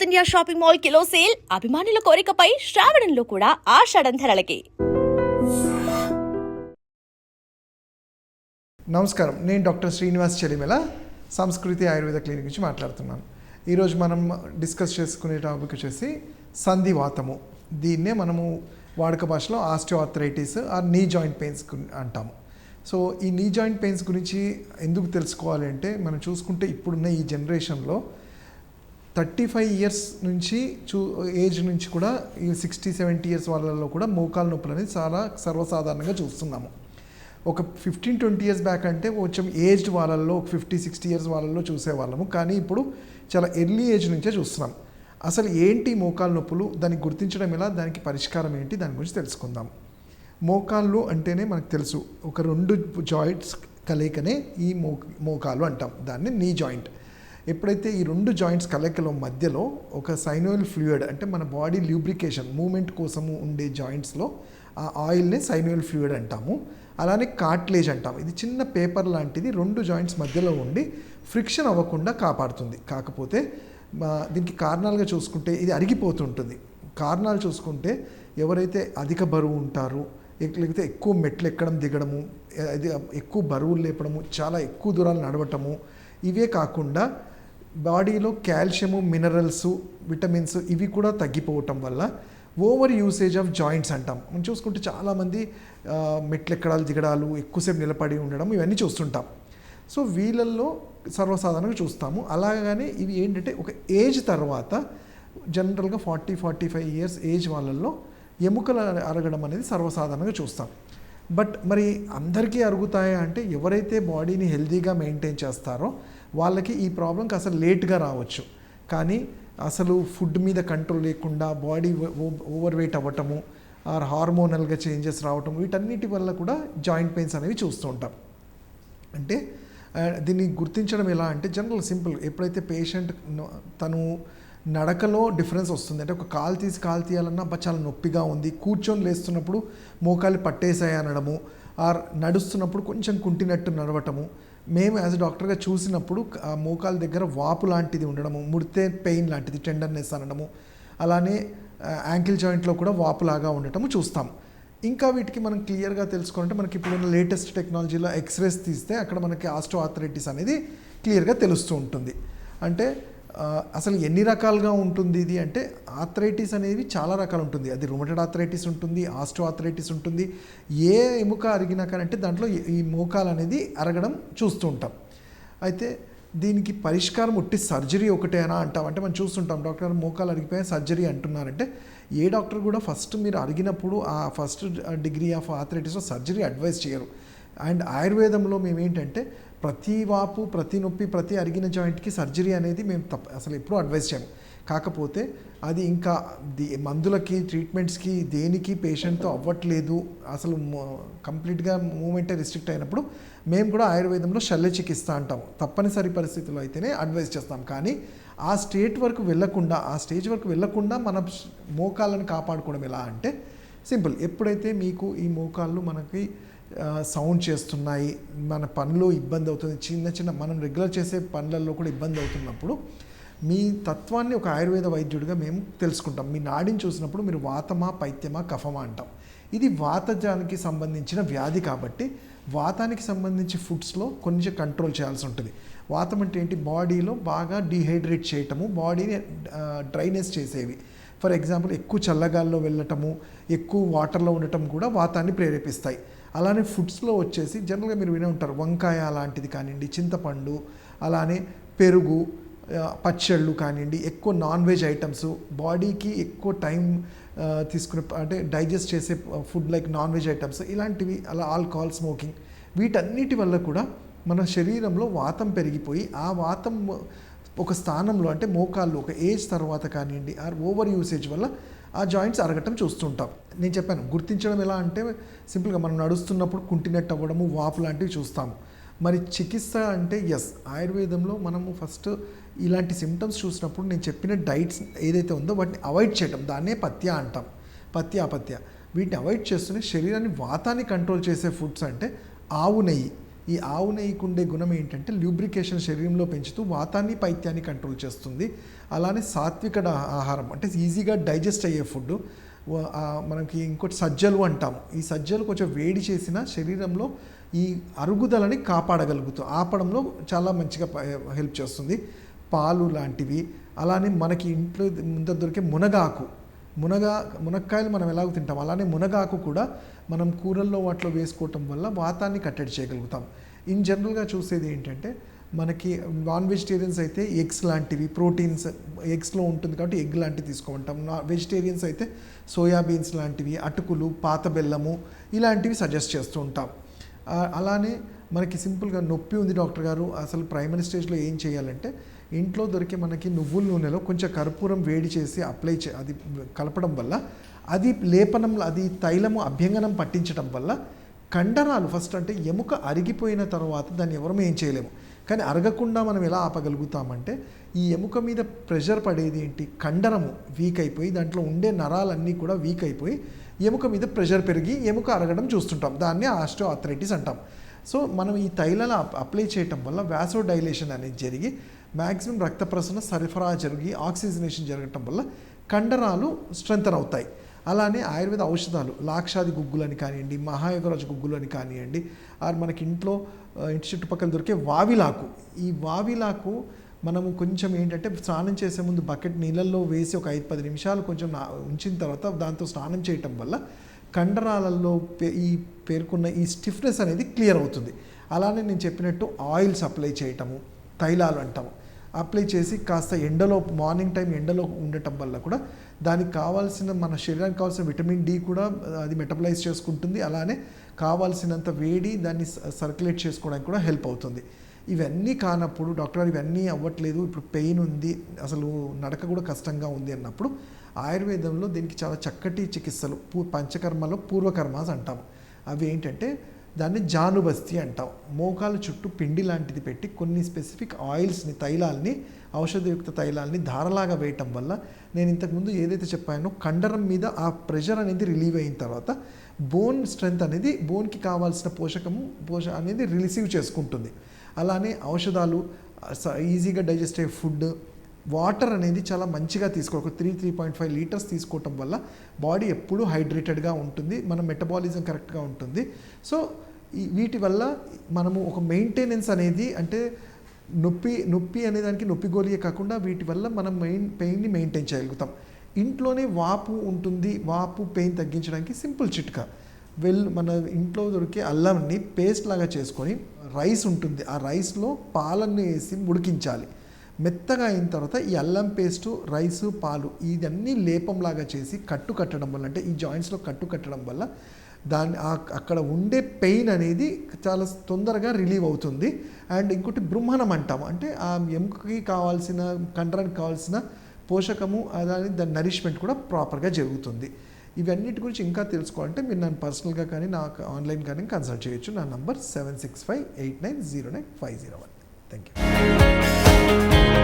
South India Shopping Mall kilo sale అభిమానుల కోరికపై శ్రావణంలో కూడా ఆషాఢం ధరలకి. నమస్కారం. నేను డాక్టర్ శ్రీనివాస్ చెలిమెల సంస్కృతి ఆయుర్వేద క్లినిక్ నుంచి మాట్లాడుతున్నాను. ఈరోజు మనం డిస్కస్ చేసుకునే టాపిక్ వచ్చేసి సంధివాతము. దీన్నే మనము వాడుక భాషలో osteoarthritis or knee joint pains అంటాము. సో ఈ నీ జాయింట్ పెయిన్స్ గురించి ఎందుకు తెలుసుకోవాలి అంటే మనం చూసుకుంటే ఇప్పుడున్న ఈ జనరేషన్లో థర్టీ ఫైవ్ ఇయర్స్ నుంచి చూ ఏజ్ నుంచి కూడా ఈ సిక్స్టీ సెవెంటీ ఇయర్స్ వాళ్ళలో కూడా మోకాలు నొప్పులు అనేది చాలా సర్వసాధారణంగా చూస్తున్నాము. ఒక ఫిఫ్టీన్ ట్వంటీ ఇయర్స్ బ్యాక్ అంటే కొంచెం ఏజ్డ్ వాళ్ళల్లో ఒక ఫిఫ్టీ సిక్స్టీ ఇయర్స్ వాళ్ళల్లో చూసేవాళ్ళము. కానీ ఇప్పుడు చాలా ఎర్లీ ఏజ్ నుంచే చూస్తున్నాం. అసలు ఏంటి మోకాలు నొప్పులు? దాన్ని గుర్తించడం ఎలా? దానికి పరిష్కారం ఏంటి? దాని గురించి తెలుసుకుందాం. మోకాళ్ళు అంటేనే మనకు తెలుసు. ఒక రెండు జాయింట్స్ కలయికనే ఈ మో మోకాలు అంటాం. దాన్ని నీ జాయింట్. ఎప్పుడైతే ఈ రెండు జాయింట్స్ కలయికల మధ్యలో ఒక సైనోయిల్ ఫ్లూయిడ్ అంటే మన బాడీ ల్యూబ్రికేషన్ మూమెంట్ కోసము ఉండే జాయింట్స్లో ఆ ఆయిల్ని సైనోయిల్ ఫ్లూయిడ్ అంటాము. అలానే కార్ట్లేజ్ అంటాం ఇది చిన్న పేపర్ లాంటిది రెండు జాయింట్స్ మధ్యలో ఉండి ఫ్రిక్షన్ అవ్వకుండా కాపాడుతుంది. కాకపోతే దీనికి కారణాలుగా చూసుకుంటే ఇది అరిగిపోతుంటుంది. కారణాలు చూసుకుంటే ఎవరైతే అధిక బరువు ఉంటారో లేకపోతే ఎక్కువ మెట్లు ఎక్కడం దిగడము ఎక్కువ బరువులు లేపడము చాలా ఎక్కువ దూరాలు నడవటము ఇవే కాకుండా బాడీలో కాల్షియము మినరల్స్ విటమిన్స్ ఇవి కూడా తగ్గిపోవటం వల్ల ఓవర్ యూసేజ్ ఆఫ్ జాయింట్స్ అంటాం. మనం చూసుకుంటే చాలామంది మెట్లెక్కడాలు మెట్లు ఎక్కడాలు దిగడాలు ఎక్కువసేపు నిలబడి ఉండడం ఇవన్నీ చూస్తుంటాం. సో వీళ్ళల్లో సర్వసాధారణంగా చూస్తాము. అలాగనే ఇవి ఏంటంటే ఒక ఏజ్ తర్వాత జనరల్గా forty forty five years age వాళ్ళల్లో ఎముకలు అరగడం అనేది సర్వసాధారణంగా చూస్తాం. బట్ మరి అందరికీ అరుగుతాయా అంటే ఎవరైతే బాడీని హెల్తీగా మెయింటైన్ చేస్తారో వాళ్ళకి ఈ ప్రాబ్లంకి అసలు లేట్గా రావచ్చు. కానీ అసలు ఫుడ్ మీద కంట్రోల్ లేకుండా బాడీ ఓవర్ వెయిట్ అవ్వటము ఆర్ హార్మోనల్గా చేంజెస్ రావటం వీటన్నిటి వల్ల కూడా జాయింట్ పెయిన్స్ అనేవి చూస్తూ ఉంటాం. అంటే దీన్ని గుర్తించడం ఎలా అంటే జనరల్ సింపుల్. ఎప్పుడైతే పేషెంట్ తను నడకలో డిఫరెన్స్ వస్తుంది అంటే ఒక కాలు తీసి కాలు తీయాలన్నా చాలా నొప్పిగా ఉంది కూర్చొని లేస్తున్నప్పుడు మోకాలు పట్టేసాయి అనడము ఆర్ నడుస్తున్నప్పుడు కొంచెం కుంటినట్టు నడవటము. మేము యాజ్ డాక్టర్గా చూసినప్పుడు మోకాల దగ్గర వాపు లాంటిది ఉండడము ముడితే పెయిన్ లాంటిది టెండర్నెస్ అనడము అలానే యాంకిల్ జాయింట్లో కూడా వాపులాగా ఉండటము చూస్తాం. ఇంకా వీటికి మనం క్లియర్గా తెలుసుకోవాలంటే మనకి ఇప్పుడున్న లేటెస్ట్ టెక్నాలజీలో ఎక్స్రేస్ తీస్తే అక్కడ మనకి ఆస్టో ఆథరైటిస్ అనేది క్లియర్గా తెలుస్తూ ఉంటుంది. అంటే అసలు ఎన్ని రకాలుగా ఉంటుంది ఇది అంటే ఆథరైటిస్ అనేవి చాలా రకాలు ఉంటుంది. అది రుమటెడ్ ఆథరైటిస్ ఉంటుంది ఆస్టో ఆథరైటిస్ ఉంటుంది. ఏ ఎముక అరిగినా కానీ అంటే దాంట్లో ఈ- మోకాలు అనేది అరగడం చూస్తూ ఉంటాం. అయితే దీనికి పరిష్కారం ఉట్టి సర్జరీ ఒకటేనా అంటాం. అంటే మనం చూస్తుంటాం డాక్టర్ మోకాలు అరిగిపోయి సర్జరీ అంటున్నారంటే ఏ డాక్టర్ కూడా ఫస్ట్ మీరు అరిగినప్పుడు ఆ ఫస్ట్ డిగ్రీ ఆఫ్ ఆథరైటిస్లో సర్జరీ అడ్వైస్ చేయరు. అండ్ ఆయుర్వేదంలో మేము ఏంటంటే ప్రతి వాపు ప్రతి నొప్పి ప్రతి అరిగిన జాయింట్కి సర్జరీ అనేది మేము తప్ప అసలు ఎప్పుడూ అడ్వైస్ చేయము. కాకపోతే అది ఇంకా ది మందులకి ట్రీట్మెంట్స్కి దేనికి పేషెంట్తో అవ్వట్లేదు అసలు కంప్లీట్గా మూమెంటే రిస్ట్రిక్ట్ అయినప్పుడు మేము కూడా ఆయుర్వేదంలో శల్య చికిత్స అంటాం తప్పనిసరి పరిస్థితుల్లో అయితేనే అడ్వైస్ చేస్తాం. కానీ ఆ స్టేట్ వరకు వెళ్ళకుండా ఆ స్టేజ్ వరకు వెళ్ళకుండా మన మోకాళ్ళని కాపాడుకోవడం ఎలా అంటే సింపుల్. ఎప్పుడైతే మీకు ఈ మోకాళ్ళు మనకి సౌండ్ చేస్తున్నాయి మన పనులు ఇబ్బంది అవుతుంది చిన్న చిన్న మనం రెగ్యులర్ చేసే పనులలో కూడా ఇబ్బంది అవుతున్నప్పుడు మీ తత్వాన్ని ఒక ఆయుర్వేద వైద్యుడిగా మేము తెలుసుకుంటాం. మీ నాడిని చూసినప్పుడు మీరు వాతమా పైత్యమా కఫమా అంటాం. ఇది వాతజానికి సంబంధించిన వ్యాధి కాబట్టి వాతానికి సంబంధించి ఫుడ్స్లో కొంచెం కంట్రోల్ చేయాల్సి ఉంటుంది. వాతం అంటే ఏంటి? బాడీలో బాగా డీహైడ్రేట్ చేయటము బాడీని డ్రైనెస్ చేసేవి. ఫర్ ఎగ్జాంపుల్ ఎక్కువ చల్లగాల్లో వెళ్ళటము ఎక్కువ వాటర్లో ఉండటం కూడా వాతాన్ని ప్రేరేపిస్తాయి. అలానే ఫుడ్స్లో వచ్చేసి జనరల్గా మీరు వినే ఉంటారు. వంకాయ లాంటిది కానివ్వండి చింతపండు అలానే పెరుగు పచ్చళ్ళు కానివ్వండి ఎక్కువ నాన్ వెజ్ ఐటమ్స్. బాడీకి ఎక్కువ టైం తీసుకునే అంటే డైజెస్ట్ చేసే food like non veg items. ఇలాంటివి అలా ఆల్కహాల్ స్మోకింగ్. వీటన్నిటి వల్ల కూడా మన శరీరంలో వాతం పెరిగిపోయి ఆ వాతం ఒక స్థానంలో అంటే మోకాళ్ళు ఒక ఏజ్ తర్వాత కానివ్వండి ఆర్ ఓవర్ యూసేజ్ వల్ల ఆ జాయింట్స్ అరగటం చూస్తుంటాం. నేను చెప్పాను గుర్తించడం ఎలా అంటే సింపుల్గా మనం నడుస్తున్నప్పుడు కుంటినట్టు అవ్వడము వాపు లాంటివి చూస్తాము. మరి చికిత్స అంటే ఎస్ ఆయుర్వేదంలో మనము ఫస్ట్ ఇలాంటి సిమ్టమ్స్ చూసినప్పుడు నేను చెప్పిన డైట్స్ ఏదైతే ఉందో వాటిని అవాయిడ్ చేయటం దాన్నే పత్య అంటాం. పత్య అపత్య వీటిని అవాయిడ్ చేస్తూనే శరీరాన్ని వాతాన్ని కంట్రోల్ చేసే ఫుడ్స్ అంటే ఆవు నెయ్యి. ఈ ఆవు నెయ్యికి ఉండే గుణం ఏంటంటే ల్యూబ్రికేషన్ శరీరంలో పెంచుతూ వాతాన్ని పైత్యాన్ని కంట్రోల్ చేస్తుంది. అలానే సాత్విక ఆహారం అంటే ఈజీగా డైజెస్ట్ అయ్యే ఫుడ్ మనకి ఇంకోటి సజ్జలు అంటాము. ఈ సజ్జలు కొంచెం వేడి చేసిన శరీరంలో ఈ అరుగుదలని కాపాడగలుగుతూ ఆపడంలో చాలా మంచిగా హెల్ప్ చేస్తుంది. పాలు లాంటివి. అలానే మనకి ఇంట్లో ముందర దొరికే మునగాకు. మునగా మునక్కాయలు మనం ఎలాగో తింటాం. అలానే మునగాకు కూడా మనం కూరల్లో వాటిలో వేసుకోవటం వల్ల వాతాన్ని కట్టడి చేయగలుగుతాం. ఇన్ జనరల్గా చూసేది ఏంటంటే మనకి నాన్ వెజిటేరియన్స్ అయితే ఎగ్స్ లాంటివి ప్రోటీన్స్ ఎగ్స్లో ఉంటుంది కాబట్టి ఎగ్ లాంటివి తీసుకోమంటాం. నా వెజిటేరియన్స్ అయితే సోయాబీన్స్ లాంటివి అటుకులు పాత బెల్లము ఇలాంటివి సజెస్ట్ చేస్తూ ఉంటాం. అలానే మనకి సింపుల్గా నొప్పి ఉంది డాక్టర్ గారు. అసలు ప్రైమరీ స్టేజ్లో ఏం చేయాలంటే ఇంట్లో దొరికే మనకి నువ్వుల నూనెలో కొంచెం కర్పూరం వేడి చేసి అప్లై చే అది కలపడం వల్ల అది లేపనం అది తైలము అభ్యంగనం పట్టించడం వల్ల కండరాలు ఫస్ట్ అంటే ఎముక అరిగిపోయిన తర్వాత దాన్ని ఎవరము ఏం చేయలేము. కానీ అరగకుండా మనం ఎలా ఆపగలుగుతామంటే ఈ ఎముక మీద ప్రెషర్ పడేది ఏంటి? కండరము వీక్ అయిపోయి దాంట్లో ఉండే నరాలన్నీ కూడా వీక్ అయిపోయి ఎముక మీద ప్రెషర్ పెరిగి ఎముక అరగడం చూస్తుంటాం. దాన్ని ఆస్టో ఆథరైటిస్ అంటాం. సో మనం ఈ తైలాలు అప్లై చేయటం వల్ల వ్యాసో డైలేషన్ అనేది జరిగి మ్యాక్సిమం రక్త ప్రసరణ సరఫరా జరిగి ఆక్సిజనేషన్ జరగటం వల్ల కండరాలు స్ట్రెంథన్ అవుతాయి. అలానే ఆయుర్వేద ఔషధాలు లాక్షాది గుగ్గులు అని కానివ్వండి మహాయోగరాజు గుగ్గులు అని కానివ్వండి ఆర్ మనకి ఇంట్లో ఇంటి చుట్టుపక్కల దొరికే వావిలాకు. ఈ వావిలాకు మనము కొంచెం ఏంటంటే స్నానం చేసే ముందు బకెట్ నీళ్ళల్లో వేసి ఒక ఐదు పది నిమిషాలు కొంచెం నా- ఉంచిన తర్వాత దాంతో స్నానం చేయటం వల్ల కండరాలలో పే- ఈ పేర్కొన్న ఈ స్టిఫ్నెస్ అనేది క్లియర్ అవుతుంది. అలానే నేను చెప్పినట్టు ఆయిల్ సప్లై చేయటము తైలాలు అంటాము. అప్లై చేసి కాస్త ఎండలో మార్నింగ్ టైం ఎండలో ఉండటం వల్ల కూడా దానికి కావాల్సిన మన శరీరానికి కావాల్సిన విటమిన్ డి కూడా అది మెటబలైజ్ చేసుకుంటుంది. అలానే కావాల్సినంత వేడి దాన్ని సర్క్యులేట్ చేసుకోవడానికి కూడా హెల్ప్ అవుతుంది. ఇవన్నీ కానప్పుడు డాక్టర్ గారు ఇవన్నీ అవ్వట్లేదు ఇప్పుడు పెయిన్ ఉంది అసలు నడక కూడా కష్టంగా ఉంది అన్నప్పుడు ఆయుర్వేదంలో దీనికి చాలా చక్కటి చికిత్సలు పూ పంచకర్మలో పూర్వకర్మాస్ అంటాము. అవి ఏంటంటే దాన్ని జానుబస్తి అంటాం. మోకాలు చుట్టూ పిండి లాంటిది పెట్టి కొన్ని స్పెసిఫిక్ ఆయిల్స్ని తైలాల్ని ఔషధయుక్త తైలాల్ని ధారలాగా వేయటం వల్ల నేను ఇంతకుముందు ఏదైతే చెప్పానో కండరం మీద ఆ ప్రెషర్ అనేది రిలీవ్ అయిన తర్వాత బోన్ స్ట్రెంగ్త్ అనేది బోన్కి కావాల్సిన పోషకము పోష అనేది రిసీవ్ చేసుకుంటుంది. అలానే ఔషధాలు స- ఈజీగా డైజెస్ట్ అయ్యే ఫుడ్ వాటర్ అనేది చాలా మంచిగా తీసుకో ఒక three three point five litres తీసుకోవటం వల్ల బాడీ ఎప్పుడూ హైడ్రేటెడ్గా ఉంటుంది. మన మెటబాలిజం కరెక్ట్గా ఉంటుంది. సో ఈ వీటి వల్ల మనము ఒక మెయింటెనెన్స్ అనేది అంటే నొప్పి నొప్పి అనే దానికి నొప్పి గోలియే కాకుండా వీటి వల్ల మనం మెయిన్ పెయిన్ని మెయింటైన్ చేయగలుగుతాం. ఇంట్లోనే వాపు ఉంటుంది. వాపు పెయిన్ తగ్గించడానికి సింపుల్ చిట్కా. వెల్ మన ఇంట్లో దొరికే అల్లంని పేస్ట్ లాగా చేసుకొని రైస్ ఉంటుంది. ఆ రైస్లో పాలన్నీ వేసి ఉడికించాలి. మెత్తగా అయిన తర్వాత ఈ అల్లం పేస్టు రైసు పాలు ఇదన్నీ లేపంలాగా చేసి కట్టు కట్టడం వల్ల అంటే ఈ జాయింట్స్లో కట్టు కట్టడం వల్ల దాన్ని అక్కడ ఉండే పెయిన్ అనేది చాలా తొందరగా రిలీవ్ అవుతుంది. అండ్ ఇంకోటి బృంహణం అంటాము అంటే ఆ ఎముకకి కావాల్సిన కండరానికి కావాల్సిన పోషకము అలానే దాని నరిష్మెంట్ కూడా ప్రాపర్గా జరుగుతుంది. ఇవన్నిటి గురించి ఇంకా తెలుసుకోవాలంటే మీరు నన్ను పర్సనల్గా కానీ నాకు ఆన్లైన్ కానీ కన్సల్ట్ చేయొచ్చు. నా number seven six five eight nine zero nine five zero one thank you Bye.